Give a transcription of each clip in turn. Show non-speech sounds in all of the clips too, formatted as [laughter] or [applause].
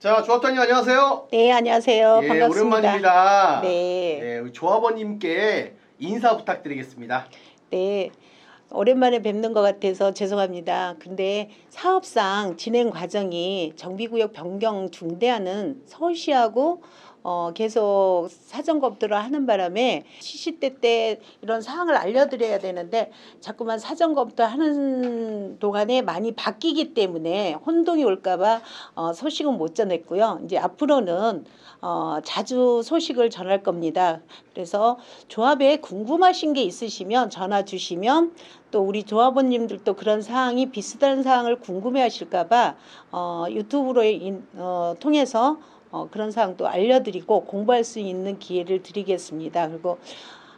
자, 조합장님 안녕하세요. 네, 안녕하세요. 예, 반갑습니다. 오랜만입니다. 네. 예, 우리 조합원님께 인사 부탁드리겠습니다. 네. 오랜만에 뵙는 것 같아서 죄송합니다. 근데 사업상 진행 과정이 정비구역 변경 중대하는 서울시하고 어, 계속 사전 검토를 하는 바람에 시시때 때 이런 사항을 알려드려야 되는데 자꾸만 사전 검토하는 동안에 많이 바뀌기 때문에 혼동이 올까봐 어, 소식은 못 전했고요. 이제 앞으로는 어, 자주 소식을 전할 겁니다. 그래서 조합에 궁금하신 게 있으시면 전화 주시면 또 우리 조합원님들도 그런 사항이 비슷한 사항을 궁금해 하실까봐 어, 유튜브로 인, 어, 통해서 어, 그런 사항도 알려드리고 공부할 수 있는 기회를 드리겠습니다. 그리고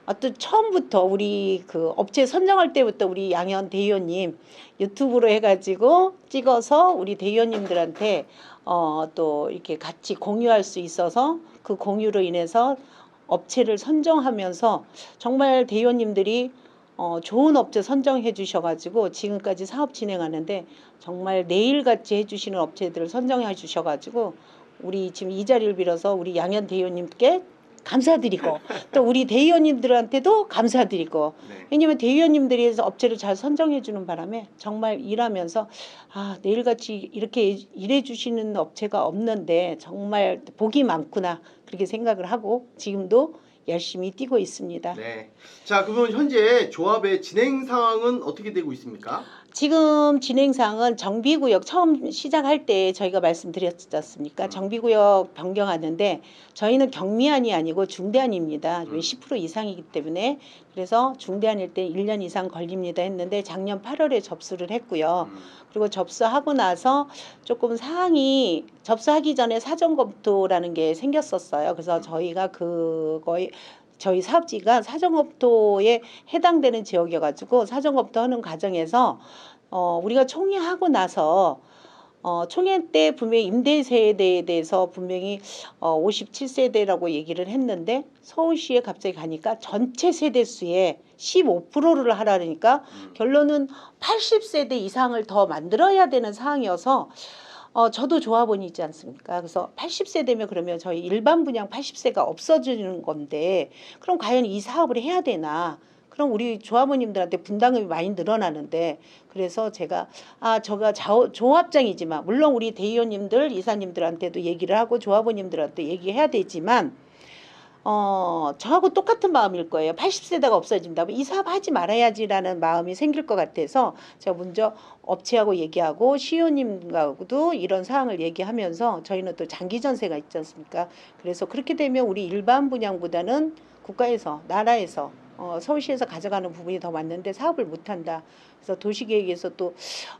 어떤 처음부터 우리 그 업체 선정할 때부터 우리 양현 대의원님 유튜브로 해가지고 찍어서 우리 대의원님들한테 어, 또 이렇게 같이 공유할 수 있어서 그 공유로 인해서 업체를 선정하면서 정말 대의원님들이 어, 좋은 업체 선정해 주셔가지고 지금까지 사업 진행하는데 정말 내일같이 해주시는 업체들을 선정해 주셔가지고 우리 지금 이 자리를 빌어서 우리 양현 대의원님께 감사드리고 또 우리 대의원님들한테도 감사드리고 네. 왜냐면 대의원님들이 업체를 잘 선정해 주는 바람에 정말 일하면서 아 내일같이 이렇게 일해 주시는 업체가 없는데 정말 복이 많구나 그렇게 생각을 하고 지금도 열심히 뛰고 있습니다. 네. 자, 그러면 현재 조합의 진행 상황은 어떻게 되고 있습니까? 지금 진행상은 정비구역 처음 시작할 때 저희가 말씀드렸지 않습니까? 음. 정비구역 변경하는데 저희는 경미안이 아니고 중대안입니다. 왜 음. 10% 이상이기 때문에 그래서 중대안일 때 1년 이상 걸립니다 했는데 작년 8월에 접수를 했고요. 음, 그리고 접수하고 나서 조금 사항이 접수하기 전에 사전 검토라는 게 생겼었어요. 그래서 저희가 그거에 저희 사업지가 검토에 해당되는 지역이어가지고 사전 검토하는 과정에서 어 우리가 총회하고 나서 어 총회 때 분명히 임대 세대에 대해서 분명히 어 57세대라고 얘기를 했는데 서울시에 갑자기 가니까 전체 세대 수의 15%를 하라니까 음. 결론은 80세대 이상을 더 만들어야 되는 상황이어서 어, 저도 조합원이 있지 않습니까? 그래서 80세대면 그러면 저희 일반 분양 80세가 없어지는 건데 그럼 과연 이 사업을 해야 되나? 그럼 우리 조합원님들한테 분담금이 많이 늘어나는데 그래서 제가 아 저가 자오, 조합장이지만 물론 우리 대의원님들 이사님들한테도 얘기를 하고 조합원님들한테 얘기해야 되지만 어 저하고 똑같은 마음일 거예요. 80세대가 없어진다면 이 사업 하지 말아야지라는 마음이 생길 것 같아서 제가 먼저 업체하고 얘기하고 시효님하고도 이런 사항을 얘기하면서 저희는 또 장기 전세가 있지 않습니까? 그래서 그렇게 되면 우리 일반 분양보다는 국가에서 나라에서 어, 서울시에서 가져가는 부분이 더 많는데 사업을 못한다. 그래서 도시계획에서 또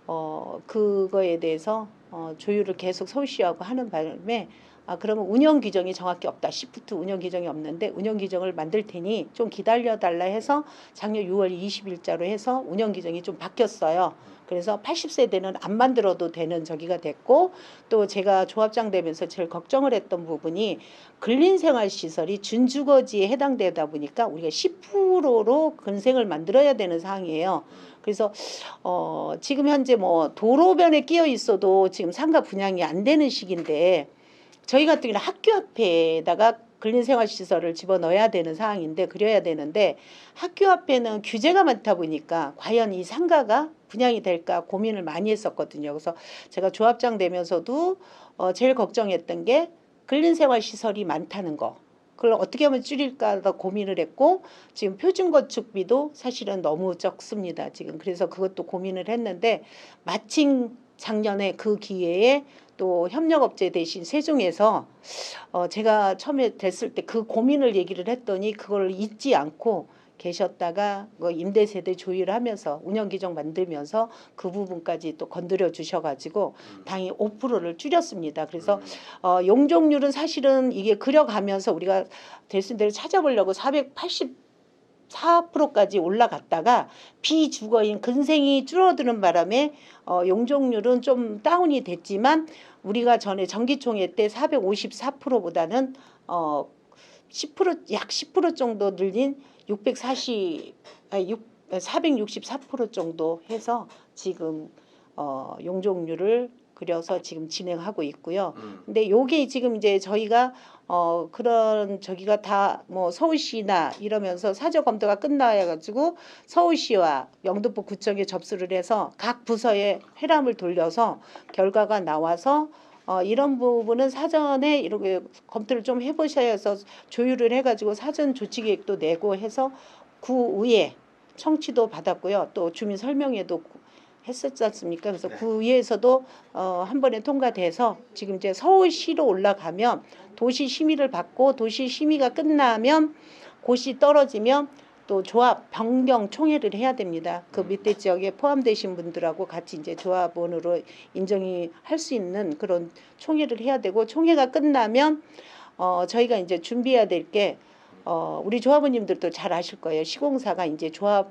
어, 그거에 대해서 어, 조율을 계속 서울시하고 하는 바람에 아 그러면 운영 규정이 정확히 없다. 시프트 운영 규정이 없는데 운영 규정을 만들 테니 좀 기다려 달라 해서 작년 6월 20일자로 해서 운영 규정이 좀 바뀌었어요. 그래서 80세대는 안 만들어도 되는 저기가 됐고 또 제가 조합장 되면서 제일 걱정을 했던 부분이 근린생활시설이 준주거지에 해당되다 보니까 우리가 10%로 근생을 만들어야 되는 상황이에요. 그래서 어 지금 현재 뭐 도로변에 끼어 있어도 지금 상가 분양이 안 되는 시기인데 저희 같은 경우는 학교 앞에다가 근린생활시설을 집어넣어야 되는 상황인데 그려야 되는데 학교 앞에는 규제가 많다 보니까 과연 이 상가가 분양이 될까 고민을 많이 했었거든요. 그래서 제가 조합장 되면서도 어 제일 걱정했던 게 근린생활시설이 많다는 거. 그걸 어떻게 하면 줄일까 더 고민을 했고 지금 표준 건축비도 사실은 너무 적습니다. 지금 그래서 그것도 고민을 했는데 마침 작년에 그 기회에 또 협력업체 대신 세종에서 어 제가 처음에 됐을 때 그 고민을 얘기를 했더니 그걸 잊지 않고 계셨다가 뭐 임대 세대 조율을 하면서 운영 규정 만들면서 그 부분까지 또 건드려 주셔가지고 음. 당연히 5%를 줄였습니다. 그래서 음, 어, 용적률은 사실은 이게 그려가면서 우리가 될수대로 찾아보려고 484%까지 올라갔다가 비주거인 근생이 줄어드는 바람에 어, 용적률은 좀 다운이 됐지만 우리가 전에 정기총회 때 454%보다는 어, 10%약 10% 정도 늘린 640 아니 6 464% 정도 해서 지금 어, 용적률을 그래서 지금 진행하고 있고요. 음. 근데 요게 지금 이제 저희가 어 그런 저기가 다 뭐 서울시나 이러면서 사저 검토가 끝나야 가지고 서울시와 영등포 구청에 접수를 해서 각 부서에 회람을 돌려서 결과가 나와서 어 이런 부분은 사전에 이렇게 검토를 좀 해보셔야 해서 조율을 해가지고 사전 조치 계획도 내고 해서 구의회 청취도 받았고요. 또 주민 설명회도 했었지 않습니까? 그래서 네. 구의회에서도 어, 한 번에 통과돼서 지금 이제 서울시로 올라가면 도시 심의를 받고 도시 심의가 끝나면 고시 떨어지면 또 조합 변경 총회를 해야 됩니다. 그 밑에 지역에 포함되신 분들하고 같이 이제 조합원으로 인정이 할 수 있는 그런 총회를 해야 되고 총회가 끝나면 어 저희가 이제 준비해야 될게 어 우리 조합원님들도 잘 아실 거예요. 시공사가 이제 조합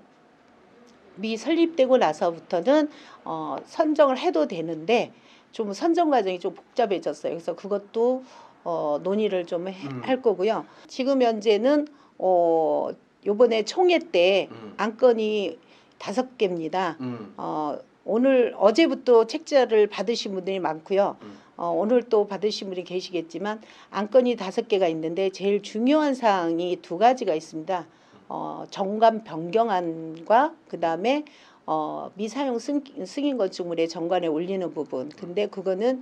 이 설립되고 나서부터는 어 선정을 해도 되는데 좀 선정 과정이 좀 복잡해졌어요. 그래서 그것도 어 논의를 좀할 음. 거고요. 지금 현재는 어 요번에 총회 때 음. 안건이 다섯 개입니다. 음. 어 오늘 어제부터 책자를 받으신 분들이 많고요. 음. 어, 오늘 또 받으신 분이 계시겠지만 안건이 다섯 개가 있는데 제일 중요한 사항이 두 가지가 있습니다. 어, 정관 변경안과 그 다음에 어, 미사용 승, 승인 건축물의 정관에 올리는 부분. 근데 그거는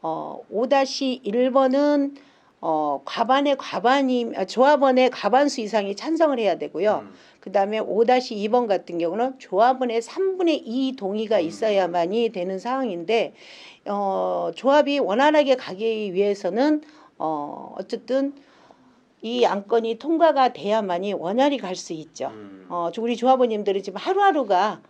어, 5-1번은 어, 과반의 과반이 아, 조합원의 과반수 이상이 찬성을 해야 되고요. 음. 그 다음에 5-2번 같은 경우는 조합원의 3분의 2 동의가 음. 있어야만이 되는 상황인데 어, 조합이 원활하게 가기 위해서는 어, 어쨌든 이 안건이 통과가 돼야만이 원활히 갈 수 있죠. 음. 어, 저 우리 조합원님들이 지금 하루하루가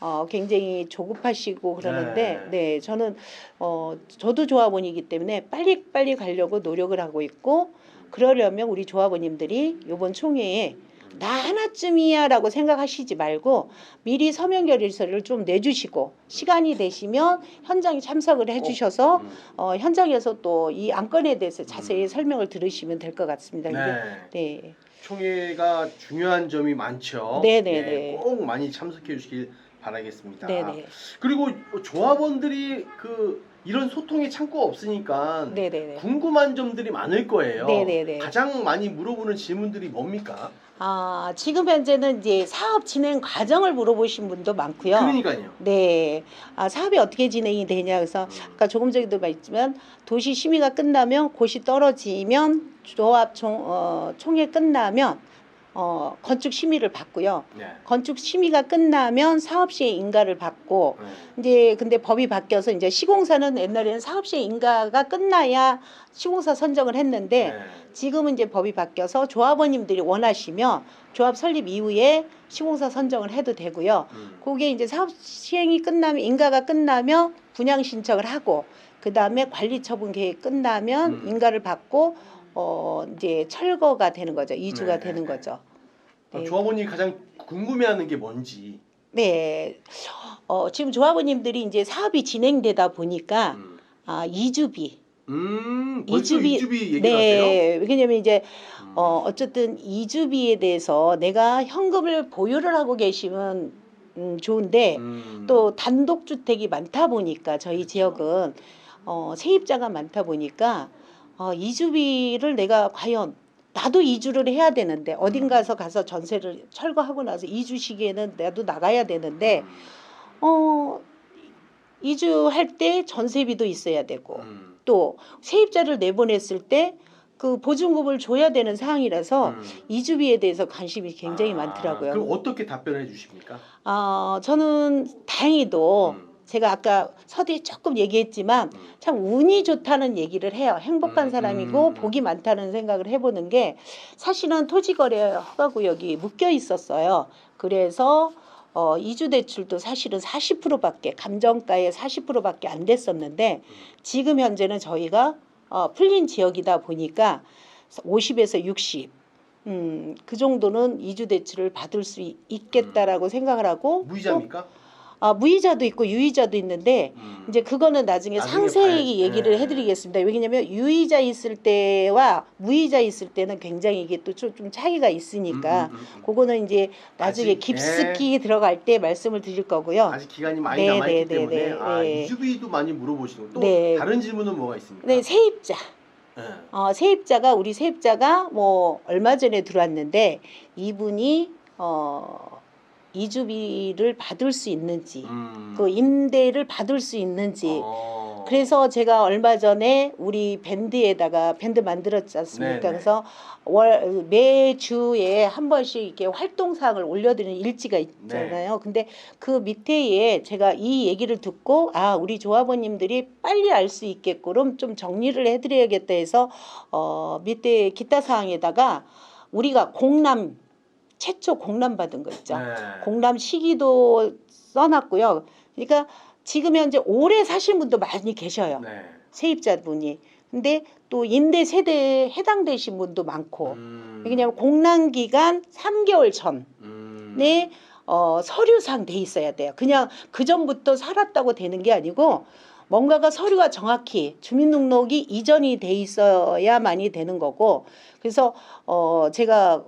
어, 굉장히 조급하시고 그러는데 네. 네, 저는 어, 저도 조합원이기 때문에 빨리 빨리 가려고 노력을 하고 있고 그러려면 우리 조합원님들이 이번 총회에 나 하나쯤이야 라고 생각하시지 말고 미리 서명 결의서를 좀 내주시고 시간이 되시면 현장에 참석을 해주셔서 음. 어, 현장에서 또 이 안건에 대해서 자세히 설명을 들으시면 될 것 같습니다. 네. 네. 총회가 중요한 점이 많죠. 네, 네, 예, 네. 꼭 많이 참석해 주시길 바라겠습니다. 네네. 그리고 조합원들이 그 이런 소통의 창구가 없으니까 네네네. 궁금한 점들이 많을 거예요. 네네네. 가장 많이 물어보는 질문들이 뭡니까? 아, 지금 현재는 이제 사업 진행 과정을 물어보신 분도 많고요. 그러니까요. 네. 아, 사업이 어떻게 진행이 되냐. 그래서 아까 조금 전에도 말했지만 도시 심의가 끝나면 고시 떨어지면 조합 총, 어, 총회 끝나면 어, 건축 심의를 받고요. 네. 건축 심의가 끝나면 사업 시행 인가를 받고 네. 이제 근데 법이 바뀌어서 이제 시공사는 옛날에는 사업 시행 인가가 끝나야 시공사 선정을 했는데 네. 지금은 이제 법이 바뀌어서 조합원님들이 원하시면 조합 설립 이후에 시공사 선정을 해도 되고요. 음. 그게 이제 사업 시행이 끝나면 인가가 끝나면 분양 신청을 하고 그 다음에 관리 처분 계획 끝나면 음. 인가를 받고 어 이제 철거가 되는 거죠. 이주가 네, 되는 네, 거죠. 어, 네. 조합원이 가장 궁금해하는 게 뭔지. 네. 어 지금 조합원님들이 이제 사업이 진행되다 보니까 음, 아 이주비 음 이주비- 이주비? 네. 왜냐면 이제 음. 어 어쨌든 이주비에 대해서 내가 현금을 보유를 하고 계시면 음 좋은데 음. 또 단독 주택이 많다 보니까 저희 그렇죠. 지역은 어 세입자가 많다 보니까 어 이주비를 내가 과연 나도 이주를 해야 되는데 어딘가서 가서 전세를 철거하고 나서 이주 시기에는 나도 나가야 되는데 음. 어 이주할 때 전세비도 있어야 되고 음. 또 세입자를 내보냈을 때 그 보증금을 줘야 되는 상황이라서 음. 이주비에 대해서 관심이 굉장히 아, 많더라고요. 그럼 어떻게 답변해 주십니까? 어, 저는 다행히도 음. 제가 아까 서두에 조금 얘기했지만 음. 참 운이 좋다는 얘기를 해요. 행복한 음, 사람이고 음. 복이 많다는 생각을 해보는 게 사실은 토지거래 허가구역이 묶여 있었어요. 그래서 어, 이주 대출도 사실은 40%밖에 감정가의 40%밖에 안 됐었는데 지금 현재는 저희가 어, 풀린 지역이다 보니까 50에서 60. 음, 그 정도는 이주 대출을 받을 수 있- 있겠다라고 생각을 하고 또 무이자입니까? 아, 무이자도 있고 유이자도 있는데 음. 이제 그거는 나중에 나중에 상세히. 얘기를 네. 해드리겠습니다. 왜냐하면 유이자 있을 때와 무이자 있을 때는 굉장히 이게 또 좀 차이가 있으니까 음, 음, 음, 음. 그거는 이제 나중에 아직, 깊숙이 들어갈 때 말씀을 드릴 거고요. 아직 기간이 많이 네, 남아있기 네, 네, 때문에 네, 아, 네. 이주비도 많이 물어보시고 또 네. 다른 질문은 뭐가 있습니까? 네, 세입자. 네. 어, 세입자가 우리 세입자가 뭐 얼마 전에 들어왔는데 이분이 어 이주비를 받을 수 있는지 음. 그 임대를 받을 수 있는지 어. 그래서 제가 얼마 전에 우리 밴드에다가 밴드 만들었지 않습니까? 네네. 그래서 월 매주에 한 번씩 이렇게 활동 사항을 올려드리는 일지가 네. 있잖아요. 근데 그 밑에에 제가 이 얘기를 듣고 아 우리 조합원님들이 빨리 알 수 있게끔 좀 정리를 해드려야겠다 해서 어 밑에 기타 사항에다가 우리가 공람 최초 공람 받은 거 있죠. 네. 공람 시기도 써놨고요. 그러니까 지금 현재 오래 사신 분도 많이 계셔요. 네. 세입자분이. 근데 또 임대 세대에 해당되신 분도 많고. 음. 왜냐하면 공람 기간 3개월 전에 음. 어, 서류상 돼 있어야 돼요. 그냥 그 전부터 살았다고 되는 게 아니고 뭔가가 서류가 정확히 주민등록이 이전이 돼 있어야만이 되는 거고. 그래서 어 제가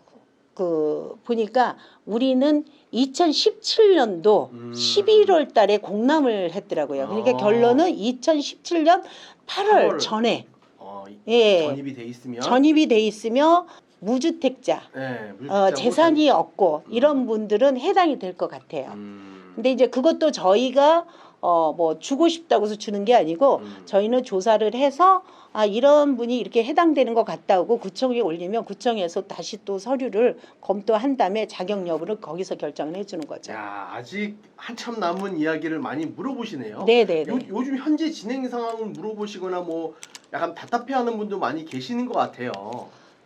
그 보니까 우리는 2017년도 음. 11월 달에 공람을 했더라고요. 그러니까 아. 결론은 2017년 8월, 8월. 전에 어, 이- 예, 전입이 돼 있으면 전입이 돼 있으며 무주택자 네, 어, 물자고 재산이 없고 음. 이런 분들은 해당이 될 것 같아요. 음. 근데 이제 그것도 저희가 어 뭐 주고 싶다고 해서 주는 게 아니고 음. 저희는 조사를 해서 아 이런 분이 이렇게 해당되는 것 같다고 구청에 올리면 구청에서 다시 또 서류를 검토한 다음에 자격 여부를 거기서 결정을 해주는 거죠. 야 아직 한참 남은 이야기를 많이 물어보시네요. 네네네. 요, 요즘 현재 진행 상황을 물어보시거나 뭐 약간 답답해하는 분도 많이 계시는 것 같아요.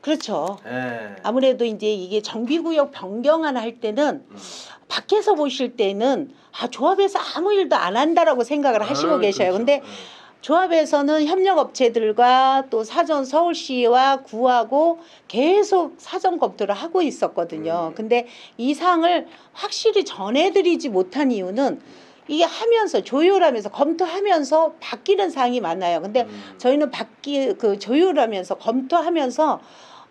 그렇죠. 예. 아무래도 이제 이게 정비구역 변경안 할 때는 음. 밖에서 보실 때는 아 조합에서 아무 일도 안 한다라고 생각을 하시고 아, 계셔요. 그렇죠. 근데 예. 조합에서는 협력업체들과 또 사전 서울시와 구하고 계속 사전 검토를 하고 있었거든요. 음. 근데 이 사항을 확실히 전해드리지 못한 이유는 이게 하면서 조율하면서 검토하면서 바뀌는 사항이 많아요. 근데 음. 저희는 바뀌 그 조율하면서 검토하면서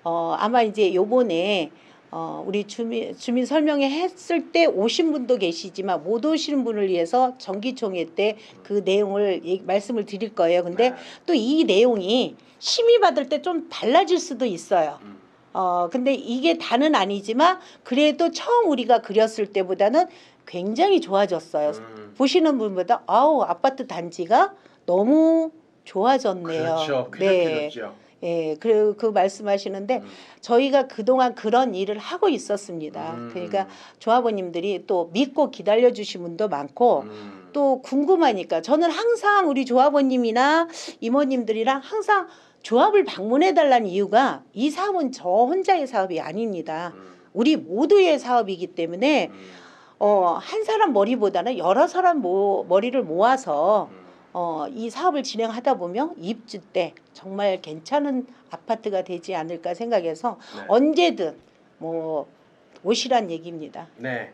어 아마 이제 요번에 어 우리 주민 주민 설명회 했을 때 오신 분도 계시지만 못 오시는 분을 위해서 정기총회 때 그 내용을 얘기- 말씀을 드릴 거예요. 근데 네. 또이 내용이 심의 받을 때 좀 달라질 수도 있어요. 음. 어 근데 이게 다는 아니지만 그래도 처음 우리가 그렸을 때보다는 굉장히 좋아졌어요. 음. 보시는 분보다 아우 아파트 단지가 너무 좋아졌네요. 그렇죠. 네. 쾌적해졌죠. 예, 그, 그 말씀하시는데 음. 저희가 그동안 그런 일을 하고 있었습니다. 음. 그러니까 조합원님들이 또 믿고 기다려 주신 분도 많고 음. 또 궁금하니까 저는 항상 우리 조합원님이나 이모님들이랑 항상 조합을 방문해 달라는 이유가 이 사업은 저 혼자의 사업이 아닙니다. 음. 우리 모두의 사업이기 때문에 음. 어, 한 사람 머리보다는 여러 사람 모, 머리를 모아서 음. 어, 이 사업을 진행하다 보면 입주 때 정말 괜찮은 아파트가 되지 않을까 생각해서 네. 언제든 뭐 오시란 얘기입니다. 네.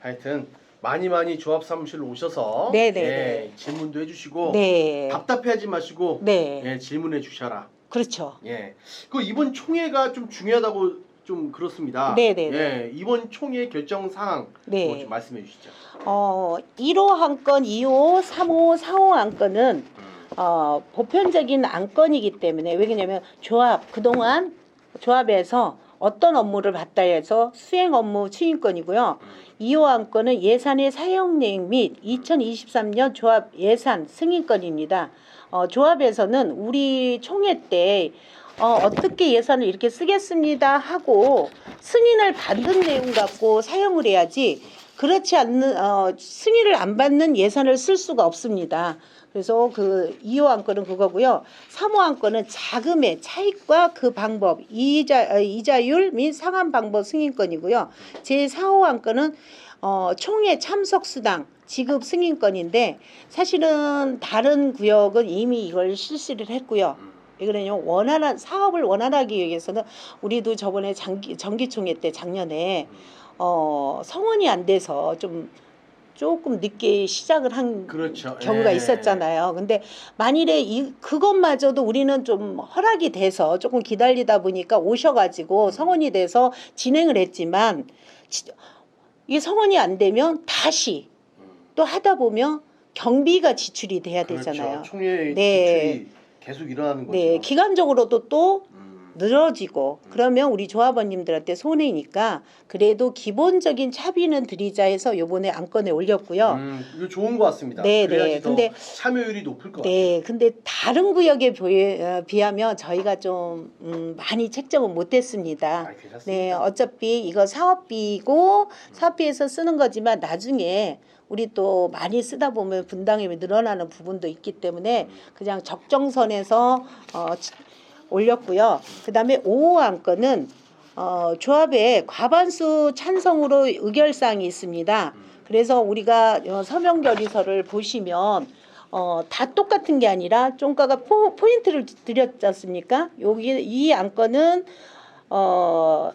하여튼 많이 많이 조합 사무실로 오셔서 네, 네, 예, 네. 질문도 해주시고 네. 답답해하지 마시고 네. 예, 질문해 주셔라. 그렇죠. 예. 그 이번 총회가 좀 중요하다고 좀 그렇습니다. 네, 네, 네. 예. 이번 총회 결정 사항 네. 뭐좀 말씀해 주시죠. 어, 1호 안건, 2호, 3호, 4호 안건은 음. 어, 보편적인 안건이기 때문에 왜냐면 조합 그동안 조합에서 어떤 업무를 받다 해서 수행 업무 추인권이고요. 음. 2호 안건은 예산의 사용량 및 2023년 조합 예산 승인권입니다. 어, 조합에서는 우리 총회 때 어, 어떻게 예산을 이렇게 쓰겠습니다 하고 승인을 받은 내용 갖고 사용을 해야지 그렇지 않는 어, 승인을 안 받는 예산을 쓸 수가 없습니다. 그래서 그 2호 안건은 그거고요. 3호 안건은 자금의 차익과 그 방법, 이자 어, 이자율 및 상환 방법 승인권이고요. 제 4호 안건은 어, 총회 참석 수당 지급 승인권인데 사실은 다른 구역은 이미 이걸 실시를 했고요. 음. 왜 그러냐면 원활한 사업을 원활하기 위해서는 우리도 저번에 장기, 정기총회 때 작년에 어, 성원이 안 돼서 좀 조금 늦게 시작을 한 그렇죠. 경우가 예. 있었잖아요. 근데 만일에 이 그것마저도 우리는 좀 허락이 돼서 조금 기다리다 보니까 오셔가지고 성원이 돼서 진행을 했지만 지- 이게 성원이 안 되면 다시 또 하다 보면 경비가 지출이 돼야 되잖아요. 그렇죠. 총회 네. 지출이 계속 일어나는 거죠. 네, 기간적으로도 또 음. 늘어지고 그러면 우리 조합원님들한테 손해니까 그래도 기본적인 차비는 드리자 해서 요번에 안건에 올렸고요. 음, 이거 좋은 것 같습니다. 네, 네. 더 근데- 참여율이 높을 것 같아요. 네, 근데 다른 구역에 어, 비하면 저희가 좀 음, 많이 책정은 못했습니다. 아. 네, 어차피 이거 사업비고 사업비에서 쓰는 거지만 나중에 우리 또 많이 쓰다 보면 분담금이 늘어나는 부분도 있기 때문에 그냥 적정선에서 어, 치- 올렸고요. 그 다음에 5호 안 건은 어, 조합에 과반수 찬성으로 의결사항이 있습니다. 그래서 우리가 어, 서명 결의서를 보시면 어, 다 똑같은 게 아니라 종가가 포, 포인트를 드렸지 않습니까? 여기 이 안건은 어,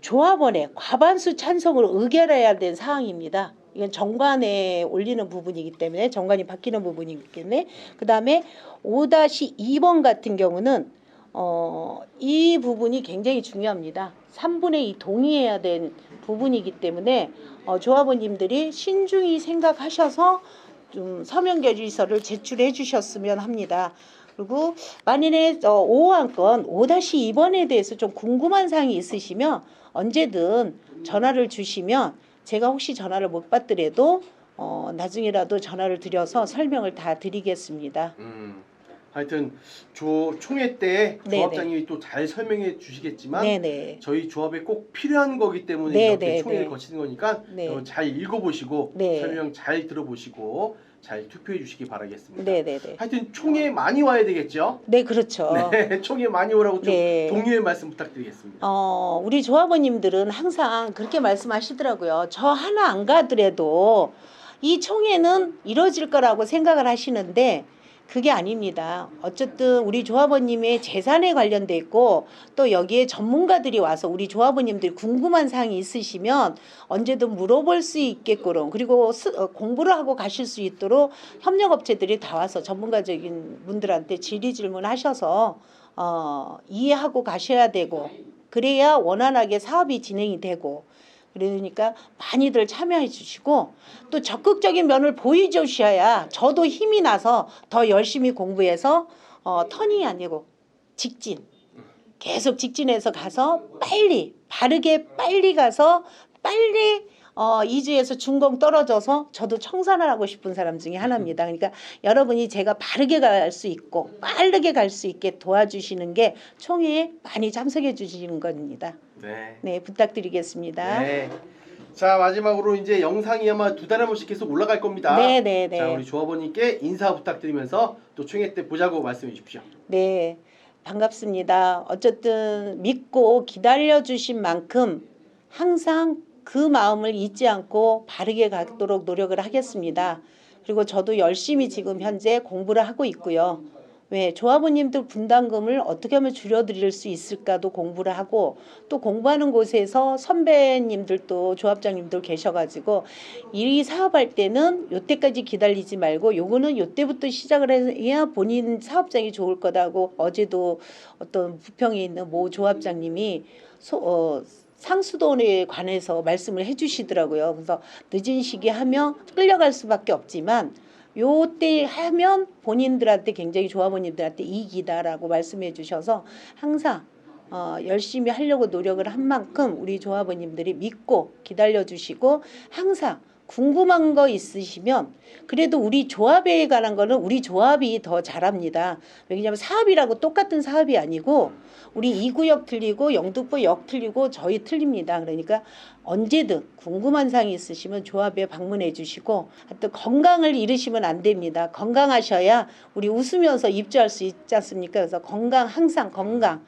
조합원의 과반수 찬성으로 의결해야 된 사항입니다. 이건 정관에 올리는 부분이기 때문에 정관이 바뀌는 부분이기 때문에 그 다음에 5-2번 같은 경우는 어, 이 부분이 굉장히 중요합니다. 3분의 2 동의해야 된 부분이기 때문에 어, 조합원님들이 신중히 생각하셔서 좀 서명 결의서를 제출해 주셨으면 합니다. 그리고 만일에 어, 5호안건 5-2번에 대해서 좀 궁금한 사항이 있으시면 언제든 전화를 주시면 제가 혹시 전화를 못 받더라도 어, 나중에라도 전화를 드려서 설명을 다 드리겠습니다. 음, 하여튼 조 총회 때 네, 조합장님이 또 잘 설명해 주시겠지만 네네. 저희 조합에 꼭 필요한 거기 때문에 네, 이렇게 네, 총회를 네. 거치는 거니까 네. 어, 잘 읽어보시고 네. 설명 잘 들어보시고 잘 투표해 주시기 바라겠습니다. 네네네. 하여튼 총회 많이 와야 되겠죠? 네 그렇죠. [laughs] 네, 총회 많이 오라고 좀 네. 동료의 말씀 부탁드리겠습니다. 어, 우리 조합원님들은 항상 그렇게 말씀하시더라고요. 저 하나 안 가더라도 이 총회는 이루어질 거라고 생각을 하시는데 그게 아닙니다. 어쨌든 우리 조합원님의 재산에 관련돼 있고 또 여기에 전문가들이 와서 우리 조합원님들이 궁금한 사항이 있으시면 언제든 물어볼 수 있게끔 그리고 스- 어, 공부를 하고 가실 수 있도록 협력업체들이 다 와서 전문가적인 분들한테 질의 질문하셔서 어, 이해하고 가셔야 되고 그래야 원활하게 사업이 진행이 되고 그러니까 많이들 참여해 주시고 또 적극적인 면을 보여주셔야 저도 힘이 나서 더 열심히 공부해서 어, 턴이 아니고 직진 계속 직진해서 가서 빨리 바르게 빨리 가서 빨리 어, 2주에서 준공 떨어져서 저도 청산을 하고 싶은 사람 중에 하나입니다. 그러니까 여러분이 제가 바르게 갈 수 있고 빠르게 갈 수 있게 도와주시는 게 총회에 많이 참석해 주시는 겁니다. 네. 네, 부탁드리겠습니다. 네. 자 마지막으로 이제 영상이 아마 두 달에 한 번씩 계속 올라갈 겁니다. 네, 네, 자 네. 우리 조합원님께 인사 부탁드리면서 또 총회 때 보자고 말씀해 주십시오. 네, 반갑습니다. 어쨌든 믿고 기다려 주신 만큼 항상 그 마음을 잊지 않고 바르게 가도록 노력을 하겠습니다. 그리고 저도 열심히 지금 현재 공부를 하고 있고요. 왜 조합원님들 분담금을 어떻게 하면 줄여드릴 수 있을까도 공부를 하고 또 공부하는 곳에서 선배님들도 조합장님들 계셔가지고 이 사업할 때는 요때까지 기다리지 말고 요거는 요때부터 시작을 해야 본인 사업장이 좋을 거다고 어제도 어떤 부평에 있는 모 조합장님이 소, 어, 상수돈에 관해서 말씀을 해주시더라고요. 그래서 늦은 시기 하면 끌려갈 수밖에 없지만 요때 하면 본인들한테 굉장히 조합원님들한테 이익이다라고 말씀해 주셔서 항상 어, 열심히 하려고 노력을 한 만큼 우리 조합원님들이 믿고 기다려 주시고 항상 궁금한 거 있으시면 그래도 우리 조합에 관한 거는 우리 조합이 더 잘합니다. 왜냐하면 사업이라고 똑같은 사업이 아니고 우리 이 구역 틀리고 영등포 역 틀리고 저희 틀립니다. 그러니까 언제든 궁금한 사항이 있으시면 조합에 방문해 주시고 하여튼 건강을 잃으시면 안 됩니다. 건강하셔야 우리 웃으면서 입주할 수 있지 않습니까? 그래서 건강 항상 건강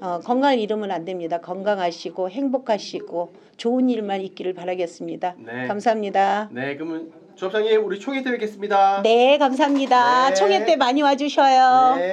어, 건강을 잃으면 안 됩니다. 건강하시고 행복하시고 좋은 일만 있기를 바라겠습니다. 네. 감사합니다. 네, 그러면 조합장님 우리 총회 때 뵙겠습니다. 네, 감사합니다. 네. 총회 때 많이 와주셔요. 네.